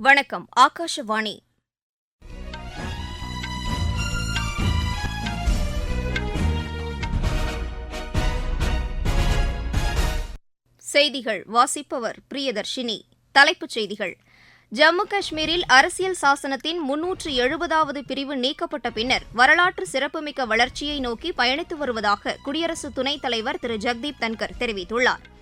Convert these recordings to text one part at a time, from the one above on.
வணக்கம் ஆகாஷவாணி. செய்திகள் வாசிப்பவர் பிரியதர்ஷினி. தலைப்புச் செய்திகள். ஜம்மு காஷ்மீரில் அரசியல் சாசனத்தின் முன்னூற்று எழுபதாவது பிரிவு நீக்கப்பட்ட பின்னர் வரலாற்று சிறப்புமிக்க வளர்ச்சியை நோக்கி பயணித்து வருவதாக குடியரசு துணைத் தலைவர் திரு. ஜெக்தீப் தன்கர் தெரிவித்துள்ளார்.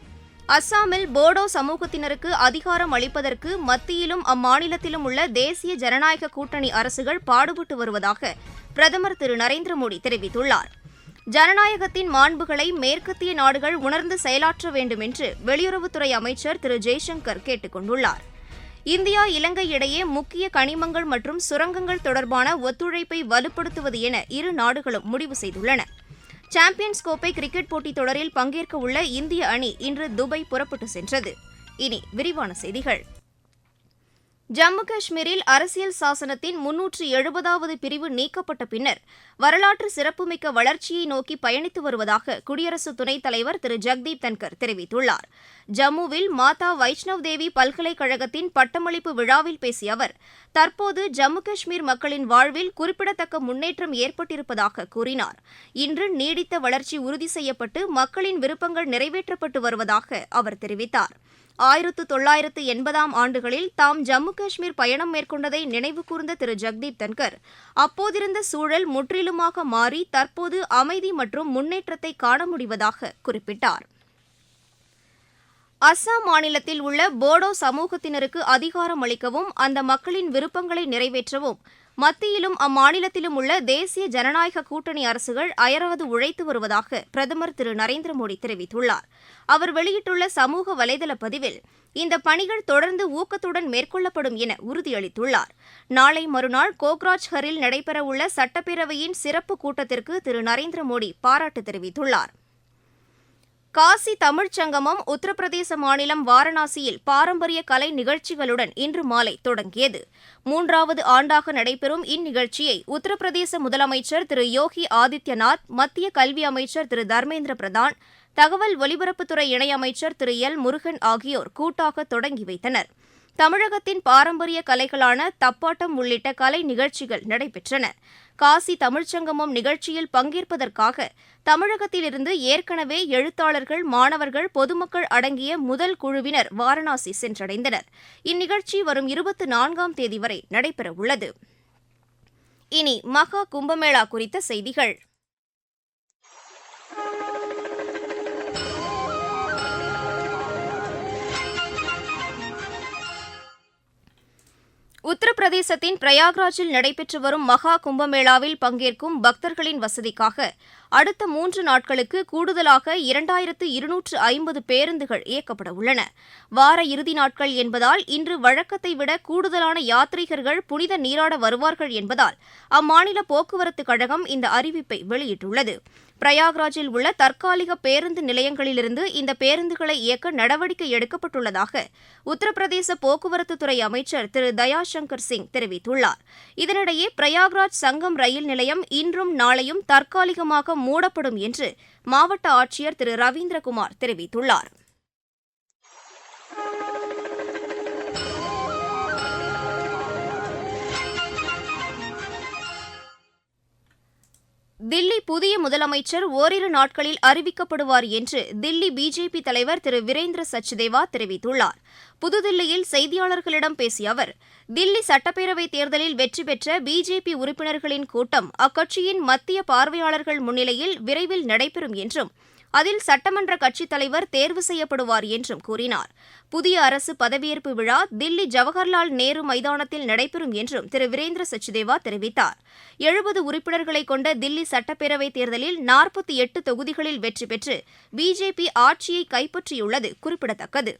அஸ்ஸாமில் போடோ சமூகத்தினருக்கு அதிகாரம் அளிப்பதற்கு மத்தியிலும் அம்மாநிலத்திலும் உள்ள தேசிய ஜனநாயக கூட்டணி அரசுகள் பாடுபட்டு வருவதாக பிரதமர் திரு நரேந்திர மோடி தெரிவித்துள்ளார். ஜனநாயகத்தின் மாண்புகளை மேற்கத்திய நாடுகள் உணர்ந்து செயலாற்ற வேண்டும் என்று வெளியுறவுத்துறை அமைச்சர் திரு ஜெய்சங்கர் கேட்டுக் கொண்டுள்ளார் இந்தியா இலங்கை இடையே முக்கிய கனிமங்கள் மற்றும் சுரங்கங்கள் தொடர்பான ஒத்துழைப்பை வலுப்படுத்துவது என இரு நாடுகளும் முடிவு செய்துள்ளன. சாம்பியன்ஸ் கோப்பை கிரிக்கெட் போட்டித் தொடரில் பங்கேற்க உள்ள இந்திய அணி இன்று துபாய் புறப்பட்டு சென்றது. இனி விரிவான செய்திகள். ஜம்மு காஷ்மீரில் அரசியல் சாசனத்தின் முன்னூற்று எழுபதாவது பிரிவு நீக்கப்பட்ட பின்னர் வரலாற்று சிறப்புமிக்க வளர்ச்சியை நோக்கி பயணித்து வருவதாக குடியரசு துணைத் தலைவர் திரு. ஜெக்தீப் தன்கர் தெரிவித்துள்ளார். ஜம்முவில் மாதா வைஷ்ணவ் தேவி பல்கலைக்கழகத்தின் பட்டமளிப்பு விழாவில் பேசிய அவர் தற்போது ஜம்மு காஷ்மீர் மக்களின் வாழ்வில் குறிப்பிடத்தக்க முன்னேற்றம் ஏற்பட்டிருப்பதாக கூறினார். இன்று நீடித்த வளர்ச்சி உறுதி செய்யப்பட்டு மக்களின் விருப்பங்கள் நிறைவேற்றப்பட்டு வருவதாக அவர் தெரிவித்தார். ஆயிரத்து தொள்ளாயிரத்து எண்பதாம் ஆண்டுகளில் தாம் ஜம்மு காஷ்மீர் பயணம் மேற்கொண்டதை நினைவு கூர்ந்த திரு. ஜெக்தீப் தன்கர் அப்போதிருந்த சூழல் முற்றிலுமாக மாறி தற்போது அமைதி மற்றும் முன்னேற்றத்தை காண முடிவதாக குறிப்பிட்டார். அஸ்ஸாம் மாநிலத்தில் உள்ள போடோ சமூகத்தினருக்கு அதிகாரம் அளிக்கவும் அந்த மக்களின் விருப்பங்களை நிறைவேற்றவும் மத்தியிலும் அம்மாநிலத்திலும் உள்ள தேசிய ஜனநாயக கூட்டணி அரசுகள் அயராது உழைத்து வருவதாக பிரதமர் திரு நரேந்திர மோடி தெரிவித்துள்ளார். அவர் வெளியிட்டுள்ள சமூக வலைதள பதிவில் இந்த பணிகள் தொடர்ந்து ஊக்கத்துடன் மேற்கொள்ளப்படும் என உறுதியளித்துள்ளார். நாளை மறுநாள் கோக்ராஜ்ஹரில் நடைபெறவுள்ள சட்டப்பேரவையின் சிறப்பு கூட்டத்திற்கு திரு நரேந்திர மோடி பாராட்டு தெரிவித்துள்ளார். காசி தமிழ்ச் சங்கமம் உத்தரப்பிரதேச மாநிலம் வாரணாசியில் பாரம்பரிய கலை நிகழ்ச்சிகளுடன் இன்று மாலை தொடங்கியது. மூன்றாவது ஆண்டாக நடைபெறும் இந்நிகழ்ச்சியை உத்தரப்பிரதேச முதலமைச்சர் திரு யோகி ஆதித்யநாத் மத்திய கல்வி அமைச்சர் திரு தர்மேந்திர பிரதான் தகவல் ஒலிபரப்புத்துறை இணையமைச்சர் திரு எல் முருகன் ஆகியோர் கூட்டாக தொடங்கி வைத்தனர். தமிழகத்தின் பாரம்பரிய கலைகளான தப்பாட்டம் உள்ளிட்ட கலை நிகழ்ச்சிகள் நடைபெற்றன. காசி தமிழ்ச்சங்கமம் நிகழ்ச்சியில் பங்கேற்பதற்காக தமிழகத்திலிருந்து ஏற்கனவே எழுத்தாளர்கள் மாணவர்கள் பொதுமக்கள் அடங்கிய முதல் குழுவினர் வாரணாசி சென்றடைந்தனர். இந்நிகழ்ச்சி வரும் இருபத்தி நான்காம் தேதி வரை நடைபெறவுள்ளது இனி மகா கும்பமேளா குறித்த செய்திகள். உத்தரப்பிரதேசத்தின் பிரயாக்ராஜில் நடைபெற்று வரும் மகா கும்பமேளாவில் பங்கேற்கும் பக்தர்களின் வசதிக்காக அடுத்த மூன்று நாட்களுக்கு கூடுதலாக இரண்டாயிரத்து இருநூற்று ஐம்பது பேருந்துகள் இயக்கப்பட உள்ளன. வார இறுதி நாட்கள் என்பதால் இன்று வழக்கத்தை விட கூடுதலான யாத்ரீகர்கள் புனித நீராட வருவார்கள் என்பதால் அம்மாநில போக்குவரத்து கழகம் இந்த அறிவிப்பை வெளியிட்டுள்ளது. பிரயாக்ராஜில் உள்ள தற்காலிக பேருந்து நிலையங்களிலிருந்து இந்த பேருந்துகளை இயக்க நடவடிக்கை எடுக்கப்பட்டுள்ளதாக உத்தரப்பிரதேச போக்குவரத்துத்துறை அமைச்சர் திரு தயாசங்கர் சிங் தெரிவித்துள்ளார். இதனிடையே பிரயாக்ராஜ் சங்கம் ரயில் நிலையம் இன்றும் நாளையும் தற்காலிகமாக மூடப்படும் என்று மாவட்ட ஆட்சியர் திரு ரவீந்திரகுமார் தெரிவித்துள்ளார். தில்லி புதிய முதலமைச்சர் ஓரிரு நாட்களில் அறிவிக்கப்படுவார் என்று தில்லி பிஜேபி தலைவர் திரு வீரேந்திர சச்தேவா தெரிவித்துள்ளார். புதுதில்லியில் செய்தியாளர்களிடம் பேசிய அவர் தில்லி சட்டப்பேரவைத் தேர்தலில் வெற்றி பெற்ற பிஜேபி உறுப்பினர்களின் கூட்டம் அக்கட்சியின் மத்திய பார்வையாளர்கள் முன்னிலையில் விரைவில் நடைபெறும் என்றும் அதில் சட்டமன்ற கட்சித் தலைவர் தேர்வு செய்யப்படுவார் என்றும் கூறினார். புதிய அரசு பதவியேற்பு விழா தில்லி ஜவஹர்லால் நேரு மைதானத்தில் நடைபெறும் என்றும் திரு வீரேந்திர சச்தேவா தெரிவித்தார். எழுபது உறுப்பினர்களை கொண்ட தில்லி சட்டப்பேரவைத் தேர்தலில் நாற்பத்தி எட்டு தொகுதிகளில் வெற்றி பெற்று பிஜேபி ஆட்சியை கைப்பற்றியுள்ளது குறிப்பிடத்தக்கது.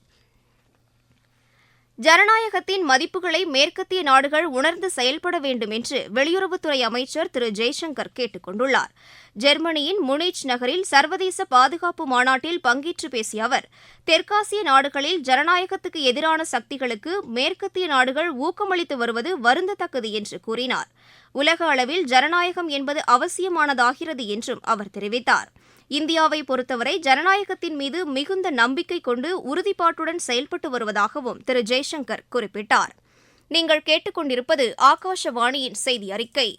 ஜனநாயகத்தின் மதிப்புகளை மேற்கத்திய நாடுகள் உணர்ந்து செயல்பட வேண்டும் என்று வெளியுறவுத்துறை அமைச்சர் திரு ஜெய்சங்கர் கேட்டுக் கொண்டுள்ளார். ஜெர்மனியின் முனிச் நகரில் சர்வதேச பாதுகாப்பு மாநாட்டில் பங்கேற்று பேசிய அவர் தெற்காசிய நாடுகளில் ஜனநாயகத்துக்கு எதிரான சக்திகளுக்கு மேற்கத்திய நாடுகள் ஊக்கமளித்து வருவது வருந்தத்தக்கது என்று கூறினார். உலக அளவில் ஜனநாயகம் என்பது அவசியமானதாகிறது என்றும் அவர் தெரிவித்தார். இந்தியாவை பொறுத்தவரை ஜனநாயகத்தின் மீது மிகுந்த நம்பிக்கை கொண்டு உறுதிப்பாட்டுடன் செயல்பட்டு வருவதாகவும் திரு. ஜெய்சங்கர் குறிப்பிட்டார். நீங்கள் கேட்டுக்கொண்டிருப்பது ஆகாஷவாணியின் செய்தி அறிக்கை.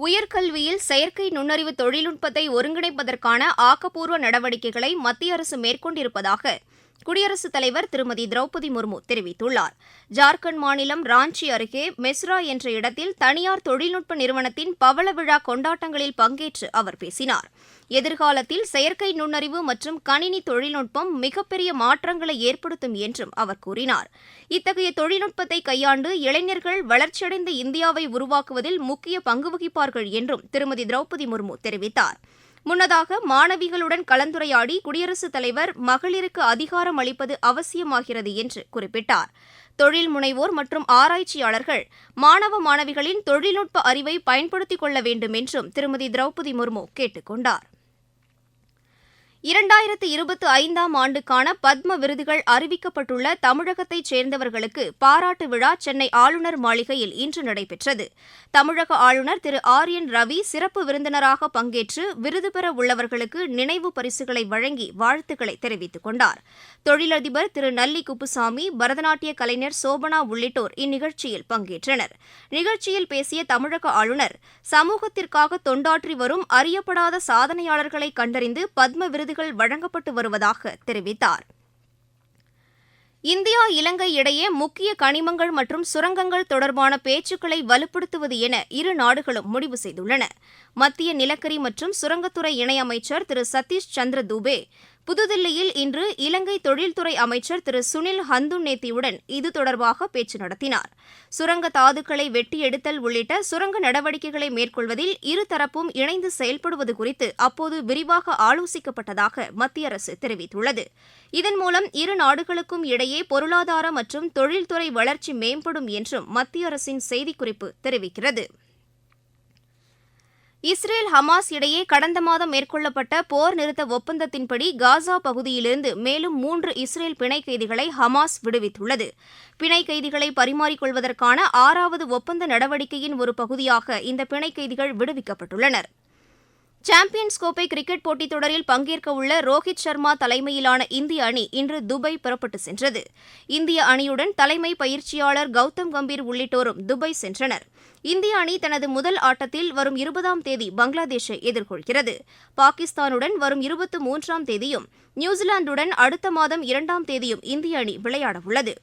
உயர்கல்வியில் செயற்கை நுண்ணறிவு தொழில்நுட்பத்தை ஒருங்கிணைப்பதற்கான ஆக்கப்பூர்வ நடவடிக்கைகளை மத்திய அரசு மேற்கொண்டிருப்பதாக குடியரசுத் தலைவர் திருமதி திரௌபதி முர்மு தெரிவித்துள்ளார். ஜார்க்கண்ட் மாநிலம் ராஞ்சி அருகே மெஸ்ரா என்ற இடத்தில் தனியார் தொழில்நுட்ப நிறுவனத்தின் பவள விழா கொண்டாட்டங்களில் பங்கேற்று அவர் பேசினார். எதிர்காலத்தில் செயற்கை நுண்ணறிவு மற்றும் கணினி தொழில்நுட்பம் மிகப்பெரிய மாற்றங்களை ஏற்படுத்தும் என்றும் அவர் கூறினார். இத்தகைய தொழில்நுட்பத்தை கையாண்டு இளைஞர்கள் வளர்ச்சியடைந்த இந்தியாவை உருவாக்குவதில் முக்கிய பங்கு வகிப்பார்கள் என்றும் திருமதி திரௌபதி முர்மு தெரிவித்தார். முன்னதாக மாணவிகளுடன் கலந்துரையாடி குடியரசுத் தலைவர் மகளிருக்கு அதிகாரம் அளிப்பது அவசியமாகிறது என்று குறிப்பிட்டார். தொழில் முனைவோர் மற்றும் ஆராய்ச்சியாளர்கள் மாணவ மாணவிகளின் தொழில்நுட்ப அறிவை பயன்படுத்திக் கொள்ள வேண்டும் என்றும் திருமதி திரௌபதி முர்மு கேட்டுக் கொண்டாா் இரண்டாயிரத்து இருபத்தி ஐந்தாம் ஆண்டுக்கான பத்ம விருதுகள் அறிவிக்கப்பட்டுள்ள தமிழகத்தைச் சேர்ந்தவர்களுக்கு பாராட்டு விழா சென்னை ஆளுநர் மாளிகையில் இன்று நடைபெற்றது. தமிழக ஆளுநர் திரு ஆர் என் ரவி சிறப்பு விருந்தினராக பங்கேற்று விருது பெற உள்ளவர்களுக்கு நினைவு பரிசுகளை வழங்கி வாழ்த்துக்களை தெரிவித்துக் கொண்டார். தொழிலதிபர் திரு நல்லி குப்புசாமி பரதநாட்டிய கலைஞர் சோபனா உள்ளிட்டோர் இந்நிகழ்ச்சியில் பங்கேற்றனர். நிகழ்ச்சியில் பேசிய தமிழக ஆளுநர் சமூகத்திற்காக தொண்டாற்றி வரும் அறியப்படாத சாதனையாளர்களை கண்டறிந்து பத்ம விருது விருதுகள் வழங்கப்பட்டு வருவதாக தெரிவித்தார். இந்தியா இலங்கை இடையே முக்கிய கனிமங்கள் மற்றும் சுரங்கங்கள் தொடர்பான பேச்சுக்களை வலுப்படுத்துவது என இரு நாடுகளும் முடிவு செய்துள்ளன. மத்திய நிலக்கரி மற்றும் சுரங்கத்துறை இணையமைச்சர் திரு சதீஷ் சந்திர தூபே புதுதில்லியில் இன்று இலங்கை தொழில்துறை அமைச்சர் திரு சுனில் ஹந்துநேத்தியுடன் இது தொடர்பாக பேச்சு நடத்தினார். சுரங்க தாதுக்களை வெட்டியெடுத்தல் உள்ளிட்ட சுரங்க நடவடிக்கைகளை மேற்கொள்வதில் இருதரப்பும் இணைந்து செயல்படுவது குறித்து அப்போது விரிவாக ஆலோசிக்கப்பட்டதாக மத்திய அரசு தெரிவித்துள்ளது. இதன் மூலம் இரு நாடுகளுக்கும் இடையே பொருளாதார மற்றும் தொழில்துறை வளர்ச்சி மேம்படும் என்றும் மத்திய அரசின் செய்திக்குறிப்பு தெரிவிக்கிறது. இஸ்ரேல் ஹமாஸ் இடையே கடந்த மாதம் மேற்கொள்ளப்பட்ட போர் நிறுத்த ஒப்பந்தத்தின்படி காசா பகுதியிலிருந்து மேலும் மூன்று இஸ்ரேல் பிணை கைதிகளை ஹமாஸ் விடுவித்துள்ளது. பிணை கைதிகளை பரிமாறிக்கொள்வதற்கான ஆறாவது ஒப்பந்த நடவடிக்கையின் ஒரு பகுதியாக இந்த பிணை கைதிகள் விடுவிக்கப்பட்டுள்ளனர். சாம்பியன்ஸ் கோப்பை கிரிக்கெட் போட்டித் தொடரில் பங்கேற்க உள்ள ரோஹித் சர்மா தலைமையிலான இந்திய அணி இன்று துபாய் புறப்பட்டு சென்றது. இந்திய அணியுடன் தலைமை பயிற்சியாளர் கௌதம் கம்பீர் உள்ளிட்டோரும் துபாய் சென்றனர். இந்திய அணி தனது முதல் ஆட்டத்தில் வரும் இருபதாம் தேதி பங்களாதேஷை எதிர்கொள்கிறது. பாகிஸ்தானுடன் வரும் இருபத்தி மூன்றாம் தேதியும் நியூசிலாந்துடன் அடுத்த மாதம் இரண்டாம் தேதியும் இந்திய அணி விளையாடவுள்ளது.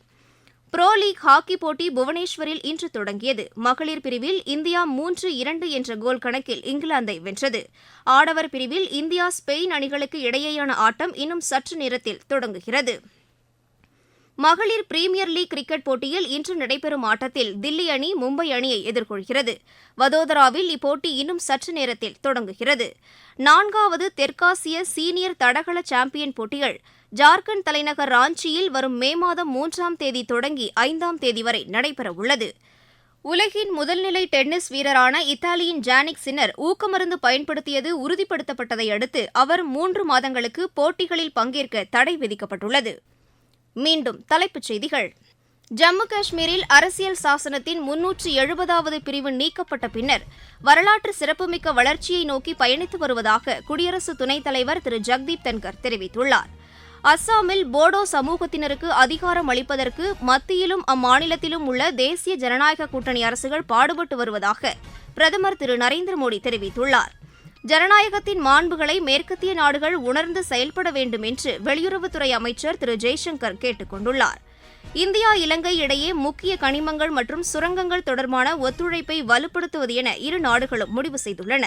புரோ லீக் ஹாக்கி போட்டி புவனேஸ்வரில் இன்று தொடங்கியது. மகளிர் பிரிவில் இந்தியா மூன்று இரண்டு என்ற கோல் கணக்கில் இங்கிலாந்தை வென்றது. ஆடவர் பிரிவில் இந்தியா ஸ்பெயின் அணிகளுக்கு இடையேயான ஆட்டம் இன்னும் சற்று நேரத்தில் தொடங்குகிறது. மகளிர் பிரீமியர் லீக் கிரிக்கெட் போட்டியில் இன்று நடைபெறும் ஆட்டத்தில் தில்லி அணி மும்பை அணியை எதிர்கொள்கிறது. வதோதராவில் இப்போட்டி இன்னும் சற்று நேரத்தில் தொடங்குகிறது. நான்காவது தெற்காசிய சீனியர் தடகள சாம்பியன் போட்டிகள் ஜார்க்கண்ட் தலைநகர் ராஞ்சியில் வரும் மே மாதம் மூன்றாம் தேதி தொடங்கி ஐந்தாம் தேதி வரை நடைபெறவுள்ளது. உலகின் முதல்நிலை டென்னிஸ் வீரரான இத்தாலியின் ஜானிக் சின்னர் ஊக்கமருந்து பயன்படுத்தியது உறுதிப்படுத்தப்பட்டதை அடுத்து அவர் மூன்று மாதங்களுக்கு போட்டிகளில் பங்கேற்க தடை விதிக்கப்பட்டுள்ளது. மீண்டும் தலைப்புச் செய்திகள். ஜம்மு காஷ்மீரில் அரசியல் சாசனத்தின் முன்னூற்று எழுபதாவது பிரிவு நீக்கப்பட்ட பின்னர் வரலாற்று சிறப்புமிக்க வளர்ச்சியை நோக்கி பயணித்து வருவதாக குடியரசு துணைத் தலைவர் திரு. ஜக்தீப் தன்கர் தெரிவித்துள்ளார். அஸ்ஸாமில் போடோ சமூகத்தினருக்கு அதிகாரம் அளிப்பதற்கு மத்தியிலும் அம்மாநிலத்திலும் உள்ள தேசிய ஜனநாயக கூட்டணி அரசுகள் பாடுபட்டு வருவதாக பிரதமர் திரு நரேந்திர மோடி தெரிவித்துள்ளார். ஜனநாயகத்தின் மாண்புகளை மேற்கத்திய நாடுகள் உணர்ந்து செயல்பட வேண்டும் என்று வெளியுறவுத்துறை அமைச்சர் திரு ஜெய்சங்கர் கேட்டுக் கொண்டுள்ளார் இந்தியா இலங்கை இடையே முக்கிய கனிமங்கள் மற்றும் சுரங்கங்கள் தொடர்பான ஒத்துழைப்பை வலுப்படுத்துவது என இரு நாடுகளும் முடிவு செய்துள்ளன.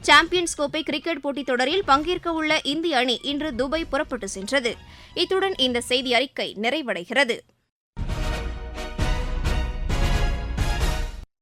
சாம்பியன்ஸ் கோப்பை கிரிக்கெட் போட்டித் தொடரில் பங்கேற்கவுள்ள இந்திய அணி இன்று துபாய் புறப்பட்டு சென்றது. இத்துடன் இந்த செய்தி அறிக்கை நிறைவடைகிறது.